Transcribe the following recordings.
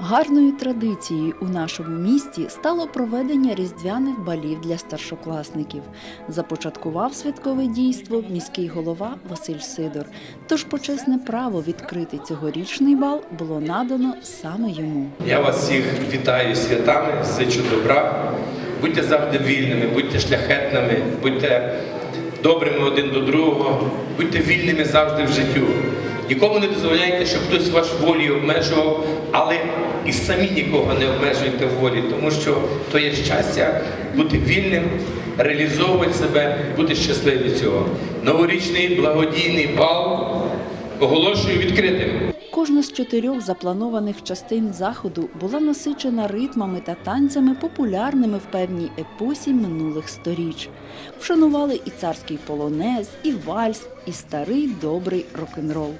Гарною традицією у нашому місті стало проведення різдвяних балів для старшокласників. Започаткував святкове дійство міський голова Василь Сидор. Тож почесне право відкрити цьогорічний бал було надано саме йому. Я вас всіх вітаю святами, зичу добра. Будьте завжди вільними, будьте шляхетними, будьте добрими один до другого, будьте вільними завжди в життю. Нікому не дозволяйте, щоб хтось ваш волі обмежував, але і самі нікого не обмежуйте в волі, тому що то є щастя бути вільним, реалізовувати себе, бути щасливим від цього. Новорічний благодійний бал оголошую відкритим. Кожна з чотирьох запланованих частин заходу була насичена ритмами та танцями, популярними в певній епосі минулих сторіч. Вшанували і царський полонез, і вальс, і старий добрий рок-н-рол.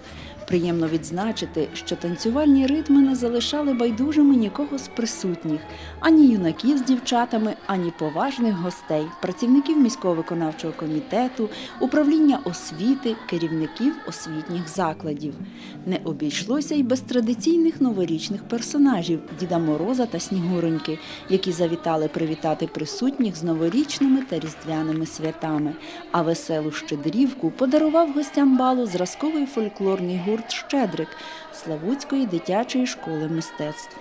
Приємно відзначити, що танцювальні ритми не залишали байдужими нікого з присутніх, ані юнаків з дівчатами, ані поважних гостей, працівників міського виконавчого комітету, управління освіти, керівників освітніх закладів. Не обійшлося й без традиційних новорічних персонажів Діда Мороза та Снігуроньки, які завітали привітати присутніх з новорічними та різдвяними святами. А веселу щедрівку подарував гостям балу зразковий фольклорний гурт Щедрик Славутської дитячої школи мистецтв.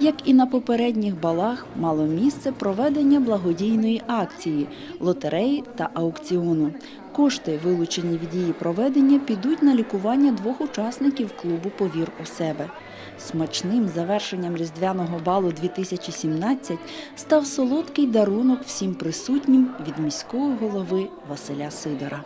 Як і на попередніх балах, мало місце проведення благодійної акції, лотереї та аукціону. Кошти, вилучені від її проведення, підуть на лікування двох учасників клубу Повір у себе. Смачним завершенням різдвяного балу 2017 став солодкий дарунок всім присутнім від міського голови Василя Сидора.